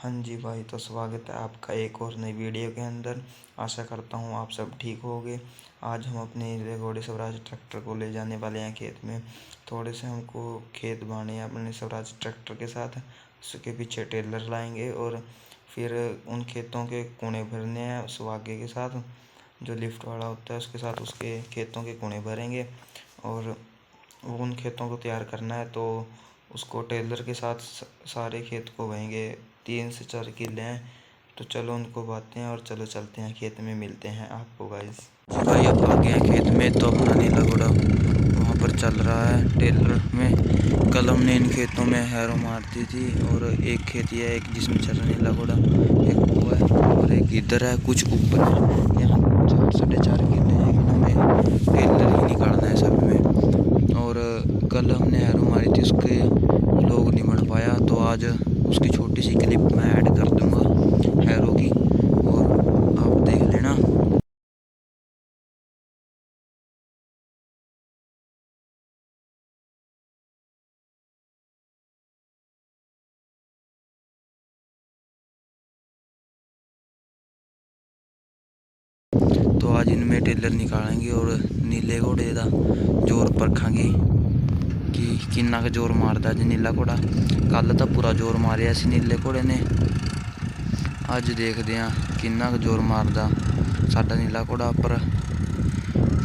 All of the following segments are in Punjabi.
हाँ जी भाई तो स्वागत है आपका एक और नई वीडियो के अंदर। आशा करता हूँ आप सब ठीक होगे। आज हम अपने घोड़े स्वराज ट्रैक्टर को ले जाने वाले हैं खेत में। थोड़े से हमको खेत बाने हैं अपने स्वराज ट्रैक्टर के साथ। उसके पीछे टेलर लाएँगे और फिर उन खेतों के कोने भरने हैं सुहागे के साथ। जो लिफ्ट वाला होता है उसके साथ उसके खेतों के कोने भरेंगे और उन खेतों को तैयार करना है तो उसको टेलर के साथ सारे खेत को वहेंगे तीन से चार किले हैं। तो चलो उनको बातें हैं और चलो चलते हैं, खेत में मिलते हैं आपको गाइस भाई, अब आ गए खेत में तो अपना नीला घोड़ा वहाँ पर चल रहा है टेलर में। कल हमने इन खेतों में हैरो मार दी थी और एक खेत ये है, एक जिसमें चल रहा नीला घोड़ा, एक वो है और एक इधर है, कुछ ऊपर है। यहाँ चार, साढ़े चार किले हैं इनमें टेलर ही निकालना है सब में। और कल हमने हैरो मारी थी, उसके लोग नहीं पाया तो आज उसकी छोटी सी क्लिप मैं ऐड कर दूँगा। हैरो की और आप देख लेना। तो आज इनमें टेलर निकालेंगे और नीले घोड़े का ज़ोर परखांगे। ਕਿ ਕਿੰਨਾ ਕੁ ਜ਼ੋਰ ਮਾਰਦਾ ਅੱਜ ਨੀਲਾ ਘੋੜਾ। ਕੱਲ ਤਾਂ ਪੂਰਾ ਜ਼ੋਰ ਮਾਰਿਆ ਸੀ ਨੀਲੇ ਘੋੜੇ ਨੇ। ਅੱਜ ਦੇਖਦੇ ਆ ਕਿੰਨਾ ਕੁ ਜ਼ੋਰ ਮਾਰਦਾ ਸਾਡਾ ਨੀਲਾ ਘੋੜਾ ਪਰ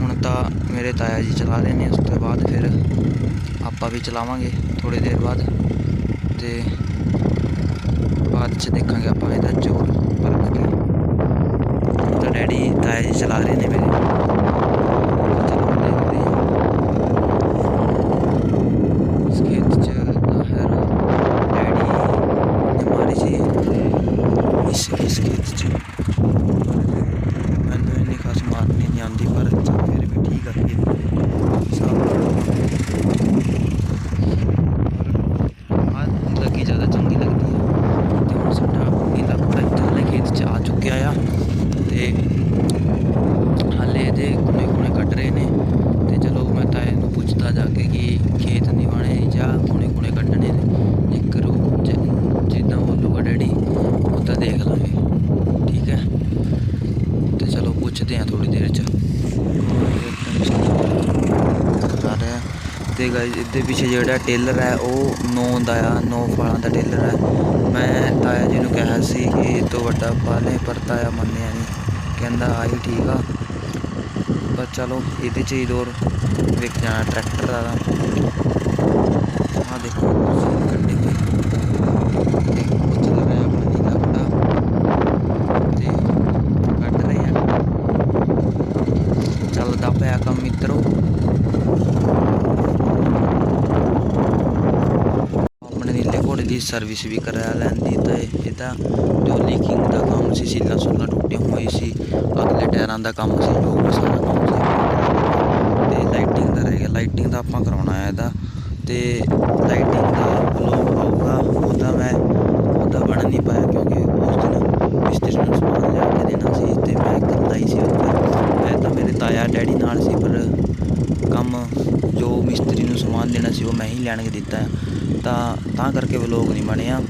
ਹੁਣ ਤਾਂ ਮੇਰੇ ਤਾਇਆ ਜੀ ਚਲਾ ਰਹੇ ਨੇ, ਉਸ ਤੋਂ ਬਾਅਦ ਫਿਰ ਆਪਾਂ ਵੀ ਚਲਾਵਾਂਗੇ ਥੋੜੀ ਦੇਰ ਬਾਅਦ। ਤੇ ਬਾਅਦ ਚ ਦੇਖਾਂਗੇ ਆਪਾਂ ਇਹਦਾ ਜ਼ੋਰ। ਪਰਖ ਤਾਂ ਡੈਡੀ, ਤਾਇਆ ਜੀ ਚਲਾ ਰਹੇ ਨੇ ਮੇਰੇ ਚਲੋ ਦੇਖਦੇ ਹਾਂ ਇਸ ਖੇਤ ਚ ਦਾ ਹੈਰੋ ਡੈਡੀ ਨੇ ਮਾਰੀ ਸੀ ਇਸ ਇਸ ਖੇਤ ਚ ਮੈਨੂੰ ਇੰਨੀ ਖਾਸ ਮਾਰਨੀ ਨਹੀਂ ਆਉਂਦੀ ਪਰ ਚੱਲ ਫਿਰ ਵੀ ਠੀਕ ਆ ਖੇਤ ਸਾਫ਼ ਆ ਲੱਗੀ ਜ਼ਿਆਦਾ ਚੰਗੀ ਲੱਗਦੀ ਹੈ ਤੇ ਹੁਣ ਸਾਡਾ ਨੀਲਾ ਘੋੜਾ ਇੱਧਰਲੇ ਖੇਤ ਚ ਆ ਚੁੱਕਿਆ ਆ ਤੇ ਹਾਲੇ ਇਹਦੇ ਕੋਨੇ ਕੋਨੇ ਕੱਢ ਰਹੇ ਨੇ ਤੇ ਚਲੋ ਮੈਂ ਤਾਂ ਇਹਨੂੰ ਪੁੱਛਦਾ ਜਾ ਕੇ ਕਿ ਖੇਤ ਨਹੀਂ ਵਾਣੇ ਜਾਂ ਕੋਨੇ ਕੋਨੇ ਕੱਢਣੇ ਨੇ ਇੱਕ ਰੂ ਜ- ਜਿੱਦਾਂ ਬੋਲੂਗਾ ਡੈਡੀ ਉਹ ਤਾਂ ਦੇਖ ਲਾਂਗੇ ਠੀਕ ਹੈ ਤੇ ਚਲੋ ਪੁੱਛਦੇ ਹਾਂ ਥੋੜੀ ਦੇਰ ਚ ਆ ਰਿਹਾ ਤੇ ਇਹਦੇ ਪਿੱਛੇ ਜਿਹੜਾ ਟੇਲਰ ਹੈ, ਉਹ ਨੌ ਦਾ ਆ, ਨੌ ਫਾਲਾਂ ਦਾ ਟੇਲਰ ਹੈ। ਮੈਂ ਤਾਇਆ ਜੀ ਨੂੰ ਕਿਹਾ ਸੀ ਕਿ ਇਹ ਤੋਂ ਵੱਡਾ ਪਾਲੇ ਪਰ ਤਾਇਆ ਮੰਨਿਆ ਨਹੀਂ। ਕਹਿੰਦਾ, ਆਹੀ ਠੀਕ ਆ। ਪਰ ਚਲੋ, ਇਹਦੇ ਚ ਹੀ ਦੌਰ ਵੇਖ ਜਾਣਾ ਟਰੈਕਟਰ ਦਾ ਤਾਂ। ਦੇਖੋ ਗੱਡੀ ਤੇ ਦੇਖੋ ਰਿਹਾ ਆਪਣਾ ਨੀਲਾ ਘੋੜਾ ਤੇ ਕੱਢ ਰਹੇ ਆ ਚੱਲਦਾ ਪਿਆ ਕੰਮ ਮਿੱਤਰੋ ਆਪਣੇ ਨੀਲੇ ਘੋੜੇ ਦੀ ਸਰਵਿਸ ਵੀ ਕਰਾ ਲੈਂਦੀ ਤਾਂ ਇਹਦਾ ਜੋ ਲੀਕਿੰਗ ਦਾ ਕੰਮ ਸੀ, ਸੀਲਾਂ ਸੁਲਾਂ ਟੁੱਟੀਆਂ ਹੋਈ ਸੀ, ਅਗਲੇ ਟਾਇਰਾਂ ਦਾ ਕੰਮ ਸੀ, ਜੋ ਵੀ ਸਾਰਾ ਕੰਮ ਸੀ ਤੇ ਲਾਈਟਿੰਗ ਦਾ ਰਹਿ ਗਿਆ। ਲਾਈਟਿੰਗ ਦਾ ਆਪਾਂ ਕਰਾਉਣਾ ਹੈ ਇਹਦਾ। ਤੇ ਲਾਈਟਿੰਗ ਦਾ ਬਲੌਗ ਆਊਗਾ, ਉਹਦਾ ਮੈਂ, ਉਹਦਾ ਬਣ ਨਹੀਂ ਪਾਇਆ ਕਿਉਂਕਿ ਉਸ ਦਿਨ ਮਿਸਤਰੀ ਨੂੰ ਸਮਾਨ ਲਿਆ ਕੇ ਦੇਣਾ ਸੀ ਤੇ ਮੈਂ ਇਕੱਲਾ ਹੀ ਸੀ ਉੱਥੇ ਮੈਂ ਤਾਂ ਮੇਰੇ ਤਾਇਆ ਡੈਡੀ ਨਾਲ ਸੀ, ਪਰ ਕੰਮ ਜੋ ਮਿਸਤਰੀ ਨੂੰ ਸਮਾਨ ਦੇਣਾ ਸੀ ਉਹ ਮੈਂ ਹੀ ਲੈਣ ਕੇ ਦਿੱਤਾ। ਤਾਂ ਤਾਂ ਕਰਕੇ ਵਲੋਗ ਨਹੀਂ ਬਣਿਆ।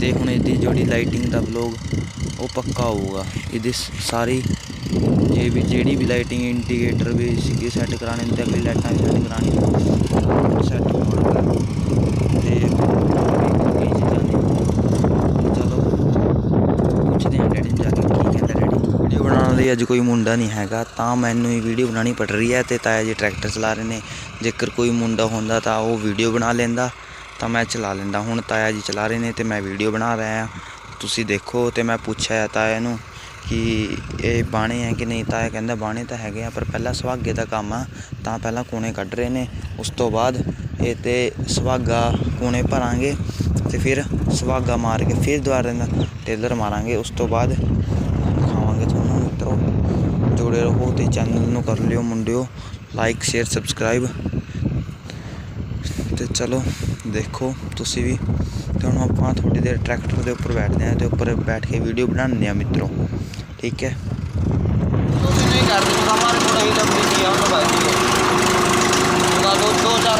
ਤੇ ਹੁਣ ਇਹਦੀ ਜਿਹੜੀ ਲਾਈਟਿੰਗ ਦਾ ਵਲੋਗ, ਉਹ ਪੱਕਾ ਹੋਊਗਾ। ਇਹਦੇ ਸਾਰੀ ਜੇ ਵੀ ਜਿਹੜੀ ਵੀ ਲਾਈਟਿੰਗ ਇੰਡੀਕੇਟਰ ਵੀ ਸੀਗੇ ਸੈੱਟ ਕਰਾਣੇ ਨੇ ਤੇ ਅਗਲੀ ਲਾਈਟਾਂ ਵੀ ਸੈੱਟ ਕਰਾਣੀ ਸੈੱਟ ਹੋਣਗਾ ਤੇ ਹੋਰ ਵੀ ਕਈ ਚੀਜ਼ਾਂ ਨੇ ਚਲੋ ਪੁੱਛਦੇ ਹਾਂ ਡੈਡੀ ਨੂੰ ਜਾ ਕੇ ਕੀ ਕਹਿੰਦਾ ਡੈਡੀ ਵੀਡੀਓ ਅੱਜ ਕੋਈ ਮੁੰਡਾ ਨਹੀਂ ਹੈਗਾ, ਤਾਂ ਮੈਨੂੰ ਹੀ ਵੀਡੀਓ ਬਣਾਉਣੀ ਪੜ ਰਹੀ ਹੈ ਤੇ ਤਾਇਆ ਜੀ ਟਰੈਕਟਰ ਚਲਾ ਰਹੇ ਨੇ। ਜੇਕਰ ਕੋਈ ਮੁੰਡਾ ਹੁੰਦਾ ਤਾਂ ਉਹ ਵੀਡੀਓ ਬਣਾ ਲੈਂਦਾ, ਤਾਂ ਮੈਂ ਚਲਾ ਲੈਂਦਾ। ਹੁਣ ਤਾਇਆ ਜੀ ਚਲਾ ਰਹੇ ਨੇ ਤੇ ਮੈਂ ਵੀਡੀਓ ਬਣਾ ਰਿਹਾ ਹਾਂ। ਤੁਸੀਂ ਦੇਖੋ ਤੇ ਮੈਂ ਪੁੱਛਿਆ ਤਾਇਆ ਨੂੰ ਕਿ ਇਹ ਬਾਣੇ ਹੈ ਕਿ ਨਹੀਂ? ਤਾਇਆ ਕਹਿੰਦਾ ਬਾਣੇ ਤਾਂ ਹੈਗੇ ਆ, ਪਰ ਪਹਿਲਾਂ ਸੁਹਾਗੇ ਦਾ ਕੰਮ ਆ, ਤਾਂ ਪਹਿਲਾਂ ਕੋਨੇ ਕੱਢ ਰਹੇ ਨੇ। ਉਸ ਤੋਂ ਬਾਅਦ ਇਹ ਤੇ ਸੁਹਾਗਾ ਕੋਨੇ ਭਰਾਂਗੇ ਤੇ ਫਿਰ ਸੁਹਾਗਾ ਮਾਰ ਕੇ ਫਿਰ ਦੁਬਾਰਾ ਟੇਲਰ ਮਾਰਾਂਗੇ। ਉਸ ਤੋਂ ਬਾਅਦ ਜੁੜੇ ਰਹੋ ਤੇ ਚੈਨਲ ਨੂੰ ਕਰ ਲਿਓ ਮੁੰਡਿਓ ਲਾਈਕ ਸ਼ੇਅਰ ਸਬਸਕ੍ਰਾਈਬ ਤੇ ਚਲੋ ਦੇਖੋ ਤੁਸੀਂ ਵੀ ਤੇ ਹੁਣ ਆਪਾਂ ਥੋੜੀ ਦੇਰ ਟਰੈਕਟਰ ਦੇ ਉੱਪਰ ਬੈਠਦੇ ਹਾਂ ਤੇ ਉੱਪਰ ਬੈਠ ਕੇ ਵੀਡੀਓ ਬਣਾਉਂਦੇ ਆ ਮਿੱਤਰੋ ਠੀਕ ਹੈ तो भी नहीं कर रही हमारे थोड़ा ही लंबी थी हम लोग भाई दो दो चार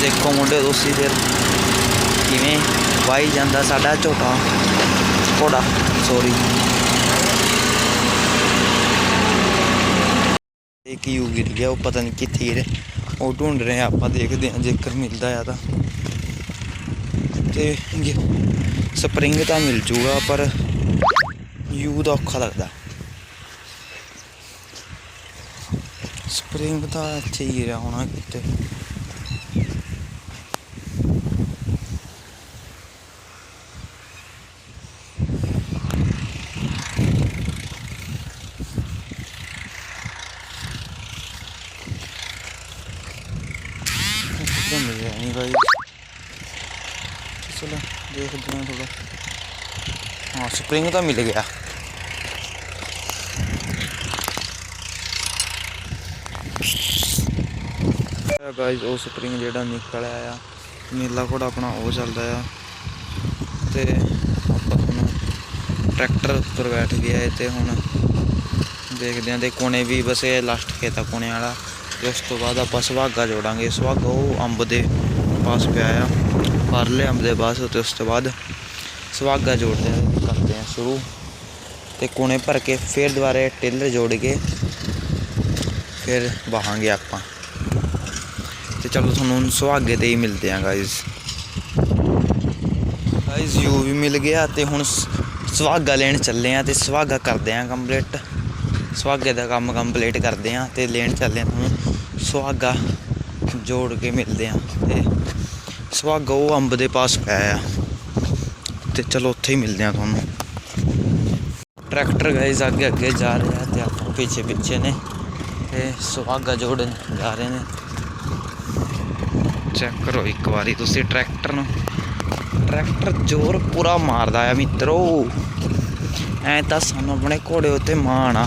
ਦੇਖੋ ਮੁੰਡੇ ਤੁਸੀਂ ਫਿਰ ਕਿਵੇਂ ਵਾਈ ਜਾਂਦਾ ਸਾਡਾ ਝੋਟਾ। ਘੋੜਾ ਸੋਰੀ ਇੱਕ ਯੂ ਗਿਰ ਗਿਆ, ਉਹ ਪਤਾ ਨਹੀਂ ਕਿੱਥੇ ਗਿਰੇ। ਉਹ ਢੂੰਡ ਰਹੇ ਆਪਾਂ ਦੇਖਦੇ ਹਾਂ, ਜੇਕਰ ਮਿਲਦਾ ਆ ਤਾਂ। ਤੇ ਸਪਰਿੰਗ ਤਾਂ ਮਿਲ ਜੂਗਾ, ਪਰ ਯੂ ਦਾ ਔਖਾ ਲੱਗਦਾ। ਸਪਰਿੰਗ ਤਾਂ ਇੱਥੇ ਹੀ ਰਿਹਾ ਹੋਣਾ ਕਿਤੇ। ਕਿੱਥੇ ਮਿਲ ਰਿਹਾ ਨਹੀਂ ਭਾਈ ਚਲੋ, ਦੇਖਦੇ ਹਾਂ ਥੋੜਾ ਹਾਂ ਸਪਰਿੰਗ ਤਾਂ ਮਿਲ ਗਿਆ। ਉਹ ਸਪਰਿੰਗ ਜਿਹੜਾ ਨਿਕਲ ਆਇਆ। ਮੇਲਾ ਘੋੜਾ ਆਪਣਾ ਉਹ ਚੱਲਦਾ ਆ। ਤੇ ਆਪਾਂ ਹੁਣ ਟਰੈਕਟਰ ਉੱਪਰ ਬੈਠ ਗਿਆ ਹੈ ਤੇ ਹੁਣ। ਦੇਖਦੇ ਹਾਂ ਤੇ ਕੋਨੇ ਵੀ ਬਸ ਇਹ ਲਾਸਟ ਖੇਤਾ ਕੋਨੇ ਵਾਲਾ। ਤੇ ਉਸ ਤੋਂ ਬਾਅਦ ਆਪਾਂ ਸੁਹਾਗਾ ਜੋੜਾਂਗੇ। ਸੁਹਾਗਾ ਉਹ ਅੰਬ ਦੇ ਪਾਸ ਪਿਆ ਆ। ਪਰਲੇ ਅੰਬ ਦੇ ਪਾਸ ਤੇ ਉਸ ਤੋਂ ਬਾਅਦ ਸੁਹਾਗਾ ਜੋੜਦੇ ਕਰਦੇ ਹਾਂ ਸ਼ੁਰੂ। ਤੇ ਕੋਨੇ ਭਰ ਕੇ ਫਿਰ ਦੁਬਾਰੇ ਟੇਲਰ ਜੋੜ ਕੇ ਫਿਰ ਵਾਹਾਂਗੇ ਆਪਾਂ। ਤੇ ਚਲੋ ਤੁਹਾਨੂੰ ਸੁਹਾਗੇ ਤੇ ਹੀ ਮਿਲਦੇ ਆ ਗਾਇਜ਼ ਗਾਇਜ਼ ਯੂ ਵੀ ਮਿਲ ਗਿਆ ਤੇ ਹੁਣ ਸੁਹਾਗਾ ਲੈਣ ਚੱਲੇ ਆ ਤੇ ਸੁਹਾਗਾ ਕਰਦੇ ਆ ਕੰਪਲੀਟ ਸੁਹਾਗੇ ਦਾ ਕੰਮ ਕੰਪਲੀਟ ਕਰਦੇ ਆ ਤੇ ਲੈਣ ਚੱਲੇ ਆ ਤੁਹਾਨੂੰ। ਸੁਹਾਗਾ ਜੋੜ ਕੇ ਮਿਲਦੇ ਆ ਤੇ ਸੁਹਾਗਾ ਉਹ ਅੰਬ ਦੇ ਪਾਸ ਪਿਆ ਆ ਤੇ ਚਲੋ ਉੱਥੇ ਹੀ ਮਿਲਦੇ ਆ ਤੁਹਾਨੂੰ। ਟਰੈਕਟਰ ਗਾਇਜ਼ ਅੱਗੇ ਅੱਗੇ ਜਾ ਰਿਹਾ ਤੇ ਆਪਾਂ ਪਿੱਛੇ ਪਿੱਛੇ ਨੇ ਤੇ ਸੁਹਾਗਾ ਜੋੜਨ ਜਾ ਰਹੇ ਨੇ। ਚੈੱਕ ਕਰੋ ਇੱਕ ਵਾਰੀ ਤੁਸੀਂ ਟਰੈਕਟਰ ਨੂੰ। ਟਰੈਕਟਰ ਜ਼ੋਰ ਪੂਰਾ ਮਾਰਦਾ ਆ ਮਿੱਤਰੋ। ਐ ਤਾਂ ਸਾਨੂੰ ਆਪਣੇ ਘੋੜੇ ਉੱਤੇ ਮਾਣ ਆ।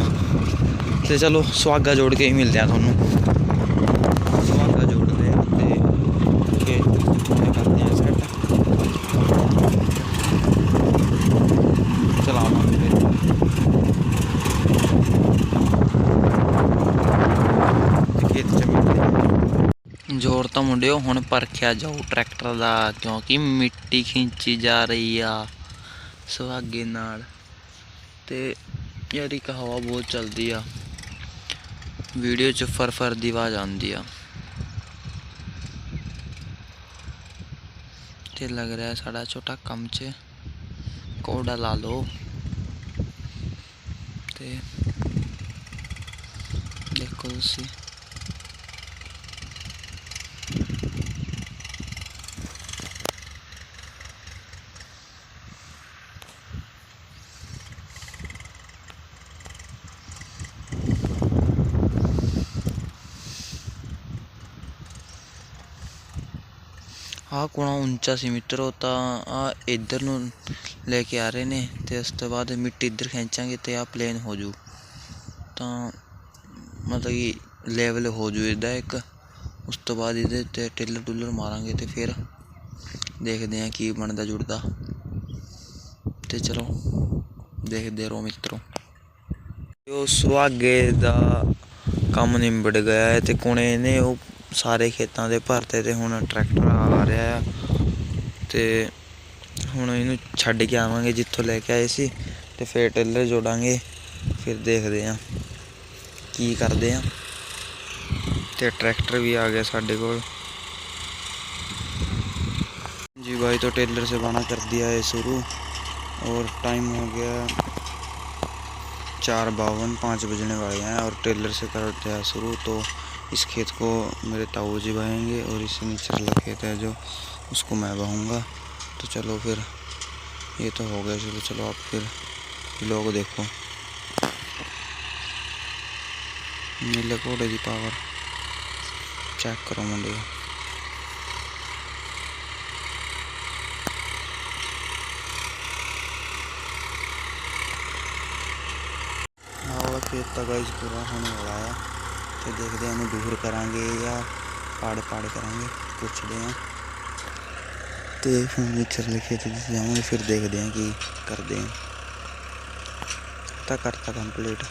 ਤੇ ਚਲੋ ਸੁਹਾਗਾ ਜੋੜ ਕੇ ਹੀ ਮਿਲਦੇ ਆ ਤੁਹਾਨੂੰ ਸੁਹਾਗਾ ਜੋੜਦੇ ਆ ਤੇ ਕੇ ਕਰਦੇ ਆ ਸੈੱਟ ਚਲਾਵਾਂਗੇ ਫਿਰ ਤੇ ਖੇਤ ਚ ਮਿਲਦੇ ਆ ਜ਼ੋਰ ਤਾਂ ਮੁੰਡਿਓ, ਹੁਣ ਪਰਖਿਆ ਜਾਊ ਟਰੈਕਟਰ ਦਾ, ਕਿਉਂਕਿ ਮਿੱਟੀ ਖਿੰਚੀ ਜਾ ਰਹੀ ਆ ਸੁਹਾਗੇ ਨਾਲ। ਤੇ ਯਾਰ ਇੱਕ ਹਵਾ ਬਹੁਤ ਚੱਲਦੀ ਆ। ਵੀਡੀਓ 'ਚ ਫਰ ਫਰ ਦੀ ਆਵਾਜ਼ ਆਉਂਦੀ ਆ। ਤੇ ਲੱਗ ਰਿਹਾ ਸਾਡਾ ਛੋਟਾ ਕੰਮ 'ਚ। ਕੋਡਾ ਲਾ ਲਓ। ਤੇ ਦੇਖੋ ਤੁਸੀਂ। ਆਹ ਕੋਣਾ ਉੱਚਾ ਸੀ ਮਿੱਤਰੋ, ਤਾਂ ਆਹ ਇੱਧਰ ਨੂੰ ਲੈ ਕੇ ਆ ਰਹੇ ਨੇ ਅਤੇ ਉਸ ਤੋਂ ਬਾਅਦ ਮਿੱਟੀ ਇੱਧਰ ਖਿੱਚਾਂਗੇ ਅਤੇ ਆਹ ਪਲੇਨ ਹੋ ਜੂ। ਤਾਂ ਮਤਲਬ ਕਿ ਲੈਵਲ ਹੋ ਜੂ ਇਹਦਾ ਇੱਕ। ਉਸ ਤੋਂ ਬਾਅਦ ਇਹਦੇ ਤੇ ਟਿੱਲਰ ਟੁਲਰ ਮਾਰਾਂਗੇ ਅਤੇ ਫਿਰ ਦੇਖਦੇ ਹਾਂ ਕੀ ਬਣਦਾ ਜੁੜਦਾ। ਤੇ ਚਲੋ, ਦੇਖਦੇ ਰਹੋ ਮਿੱਤਰੋ। ਉਹ ਸੁਹਾਗੇ ਦਾ ਕੰਮ ਨਿਬੜ ਗਿਆ ਹੈ ਤੇ ਕੁਣੇ ਨੇ ਉਹ ਸਾਰੇ ਖੇਤਾਂ ਦੇ ਭਰਤੇ ਤੇ ਹੁਣ ਟਰੈਕਟਰ ਆ ਰਿਹਾ ਆ ਤੇ ਹੁਣ ਇਹਨੂੰ ਛੱਡ ਕੇ ਆਵਾਂਗੇ ਜਿੱਥੋਂ ਲੈ ਕੇ ਆਏ ਸੀ ਤੇ ਫੇਰ ਟੇਲਰ ਜੋੜਾਂਗੇ ਫਿਰ ਦੇਖਦੇ ਆ ਕੀ ਕਰਦੇ ਆ ਤੇ ट्रैक्टर भी आ गया साढ़े को जी भाई तो टेलर से बना कर दिया है शुरू और टाइम हो गया चार बावन पाँच बजने वाले हैं और टेलर से कर दिया है शुरू तो इस खेत को मेरे ताऊ जी बहेंगे और इसी नीचे वाला खेत है जो उसको मैं बहूँगा तो चलो फिर, ये तो हो गया, चलो चलो आप फिर लोग देखो। नीले घोड़े की पावर चेक करो मुंडे हाँ, खेत तक पूरा होने वाला है। ਤੇ ਦੇਖਦੇ ਹਾਂ ਇਹਨੂੰ ਦੂਰ ਕਰਾਂਗੇ ਜਾਂ ਪਾੜ ਪਾੜ ਕਰਾਂਗੇ, ਪੁੱਛਦੇ ਹਾਂ। ਤੇ ਹੁਣ ਵਿਚਰਲੇ ਖੇਤ ਵਿੱਚ ਜਾਵਾਂਗੇ, ਫਿਰ ਦੇਖਦੇ ਹਾਂ ਕੀ ਕਰਦੇ ਹਾਂ। ਤਾਂ ਕਰਤਾ ਕੰਪਲੀਟ